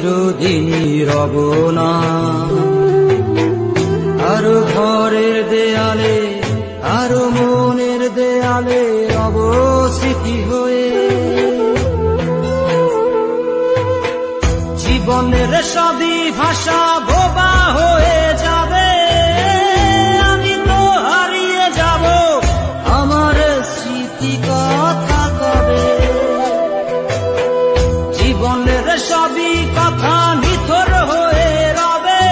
চিরদিনই রব না। আরও ঘরের দেয়ালে, আরও মনের দেয়ালে রব স্মৃতি হয়ে। জীবনের সবই ভাষা সবই কথা নিথর হয়ে রবে।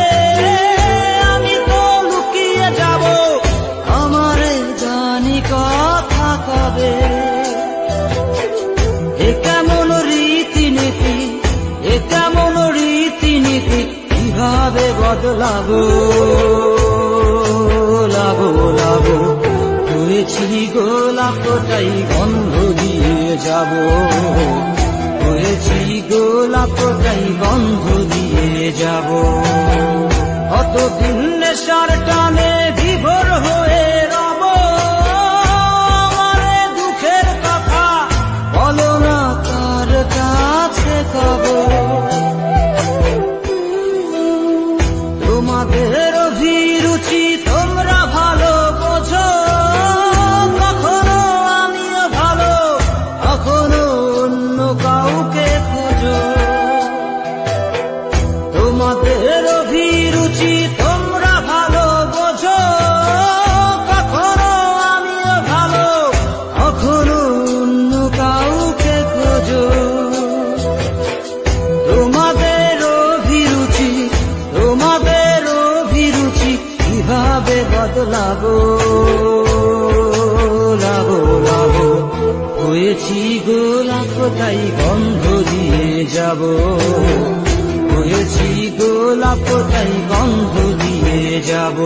আমি তো লুকিয়ে যাব আমার জানি কথা কবে। এ কেমন রীতিনীতি, এ কেমন রীতিনীতি, কীভাবে বদলাবো? লাবো লাবো হয়েছি গোলাপটাই গন্ধ দিয়ে যাব। হয়েছি গোলাপটাই গন্ধ দিয়ে যাব। অত দিন নেশার টানে বিভোর হয়ে কথা তোমাদের অভিরুচি কীভাবে লাগো লাবো লাবো হয়েছি গোলাপ, তাই গন্ধ দিয়ে যাব। হয়েছি গোলাপ, তাই গন্ধ দিয়ে যাব।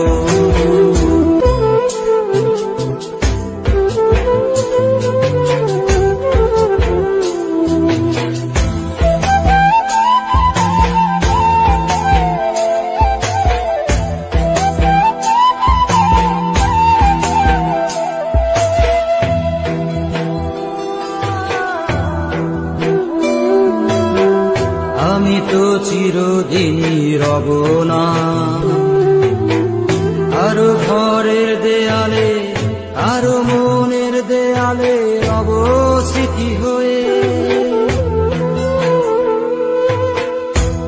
আমি তো চিরদিনই রব না আরও ঘরের দেয়ালে, আরও মনের দেয়ালে রব স্মৃতি হয়ে।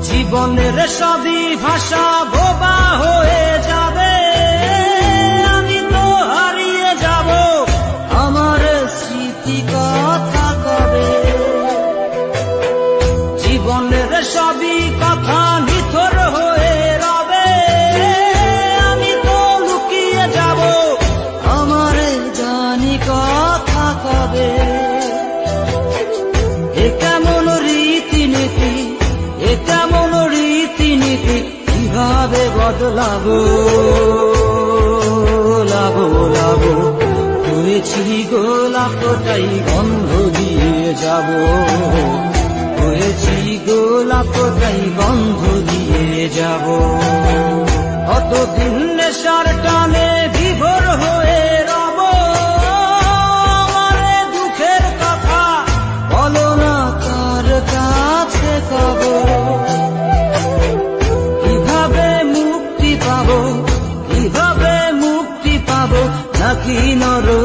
জীবনের সবই ভাষা বোবা হয়ে যাবে। বদলাবো লাবো লাবো হয়েছি গোলাপটাই গন্ধ দিয়ে যাব। হয়েছি গোলাপটাই গন্ধ দিয়ে যাব। অত